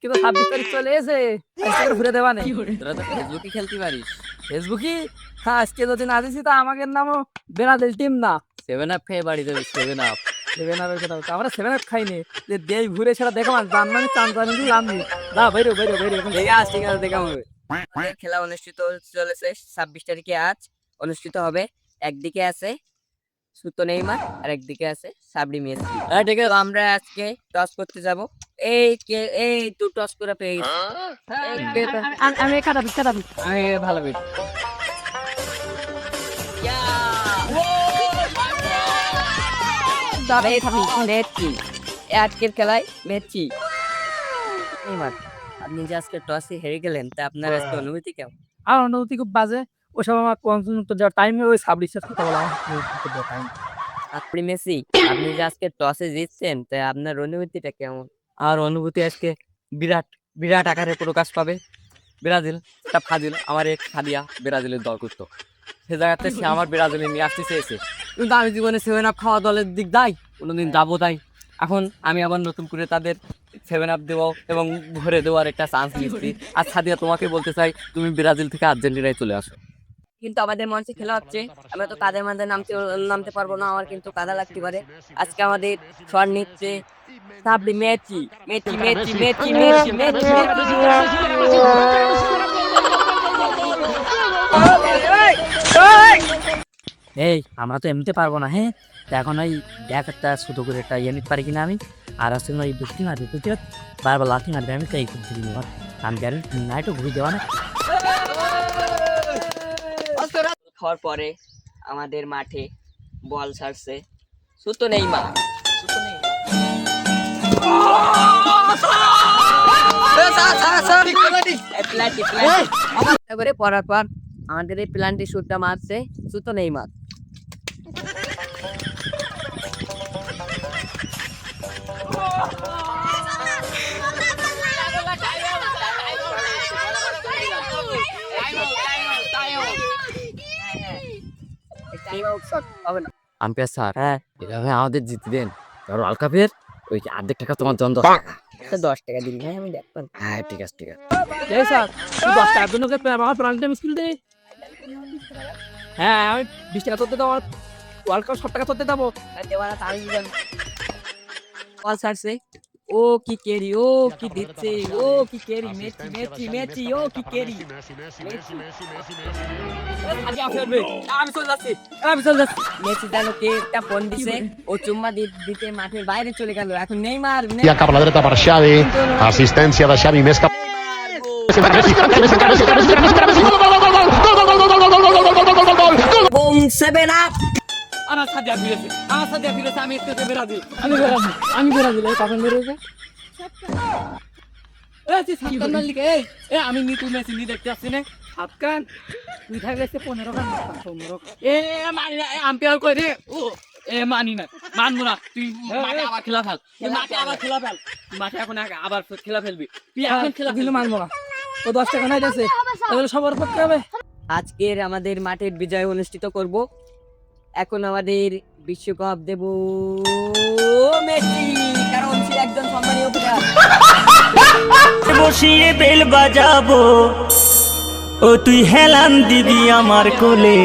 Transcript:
আজকে তো ছাব্বিশ তারিখ চলে এসে আজকে ঘুরে দেবা নেই। তোরা তো ফেসবুকে খেলতে পারিস। ফেসবুকে হ্যাঁ আজকে যদি না দিছি তো আমাকে নামও বেনাদেল টিম না। সেভেন আপ খেয়ে বাড়ি যাবে সেভেন আপ সেভেন আপের কথা বলছি। আমরা সেভেন আপ খাইনি। যে দেশ ঘুরে সেটা দেখো জান মানে চান চান দিলাম নি না বাইরে বাইরে বাইরে এখন আছে ঠিক আছে দেখা হবে খেলা অনুষ্ঠিত চলেছে ছাব্বিশ তারিখে আজ। অনুষ্ঠিত হবে একদিকে আছে সুতো নেইমার আর একদিকে আছে সাবরি মেসি ঠিক আছে আমরা আজকে টস করতে যাব। এই কে এই তো টস করে পেয়ে গেছি এই আমি- আমি কাটাবি কাটাবি আমি ভালো মেসি আজকের খেলায় মেসি। নেইমার আপনি যে আজকে টসে হেরে গেলেন তা আপনার আজকে অনুভূতি কেমন? আমার অনুভূতি খুব বাজে। ওসব আমার পর্যন্ত যাওয়ার টাইমে ওই সাবলির সাথে কথা বলা আমার টাইম আপনি মেসি আপনি যে আজকে টসে জিতছেন তাই আপনার অনুভূতিটা কেমন? আর অনুভূতি আজকে বিরাট বিরাট আকারে প্রকাশ পাবে। ব্রাজিল এটা ফাজিল আমার এক সাদিয়া ব্রাজিলের দল করতো সে জায়গাতে সে আমার ব্রাজিলে নিয়ে আসতে চেয়েছে। কিন্তু আমি জীবনে সেভেন আপ খাওয়া দলের দিক দাই কোনোদিন যাব তাই। এখন আমি আবার নতুন করে তাদের সেভেন আপ দেওয়াও এবং ভরে দেওয়ার একটা চান্স নিচ্ছি আর সাদিয়া তোমাকে বলতে চাই তুমি ব্রাজিল থেকে আর্জেন্টিনায় চলে আসো। কিন্তু আমাদের মঞ্চে খেলা হচ্ছে। আমরা তো কাদের মাঝে নামতে নামতে পারব না, আমার কিন্তু কাদা লাগতে পারে। আজকে আমাদের স্বর নিচ্ছে সাবরি মেচি মেচি মেচি মেচি মেচি মেচি এই, আমরা তো এমনিতে পারব না হ্যাঁ? এখন ওই দেখ একটা ছোটো করে একটা ইয়ে নিতে পারি কিনা আমি। আর আসলে ওই বুঝতে মারবে, বুঝতে বারবার লাঠি মারবে, আমি তাই করতে আমি গ্যারেন্টি নাইটও ঘুরে দেওয়া না খাওয়ার পরে আমাদের মাঠে বল ছাড়ছে। সুতো নেই মা। সুতো নেই। করে পড়ার পর আমাদের এই প্ল্যানটি সুরটা মারছে। সুতো নেই মার আম্পায়ার স্যার হ্যাঁ। এভাবে আমাদের জিতে দেন। কারণ ওয়ার্ল্ড কাপের ওই অর্ধেক টাকা তোমার জন্য দশ টাকা। দশ টাকা দিন হ্যাঁ আমি দেখতাম। হ্যাঁ ঠিক আছে ঠিক আছে। এই স্যার দশ টাকার জন্য আমার প্রাণটা মুশকিল দে হ্যাঁ আমি বিশ টাকা তোর দেবো ওয়ার্ল্ড কাপ সব টাকা তোর দেবো। দেওয়ারা তারই দিবেন বল ছাড়ছে ও কি কেরি ও কি দিচ্ছে ও কি কেরি মেচি মেচি মেচি ও কি কেরি আজকে আমি আমি চলে যাচ্ছি আমি চলে যাচ্ছি মেসি জানো কে একটা ফোন দিছে ও চুম্মা দিতে মাঠের বাইরে চলে গেল এখন Neymar capa la dreta per Xavi, assistència de Xavi més cap... boom seven up আমার সাথে ফিরেছে। আমার সাথে ফিরেছে আমি বেরাজি আমি বেরাজি আমি বেরাজি এই কখন বেরোবে আমি নিতু মেসি নি দেখতে আসছি না। তুই থাকলে পনেরো কান। পনেরো এ মানি না আম্পায়ার কই রে? ও এ মানি না। মানবো না। তুই মাঠে আবার খেলা ফেল। তুই মাঠে আবার খেলা ফেল। মাঠে এখন আগে আবার খেলা ফেলবি। তুই এখন খেলা দিলে মানবো না। ও দশ টাকা নাই যাচ্ছে তাহলে সবার পক্ষে হবে আজকের আমাদের মাঠের বিজয় অনুষ্ঠিত করব। এখন আমাদের বিশ্বকাপ দেব মেসি, কারণ সে একজন সম্মানীয় বসিয়ে বেল বাজাবো। ও তুই হেলান দিবি আমার কোলে।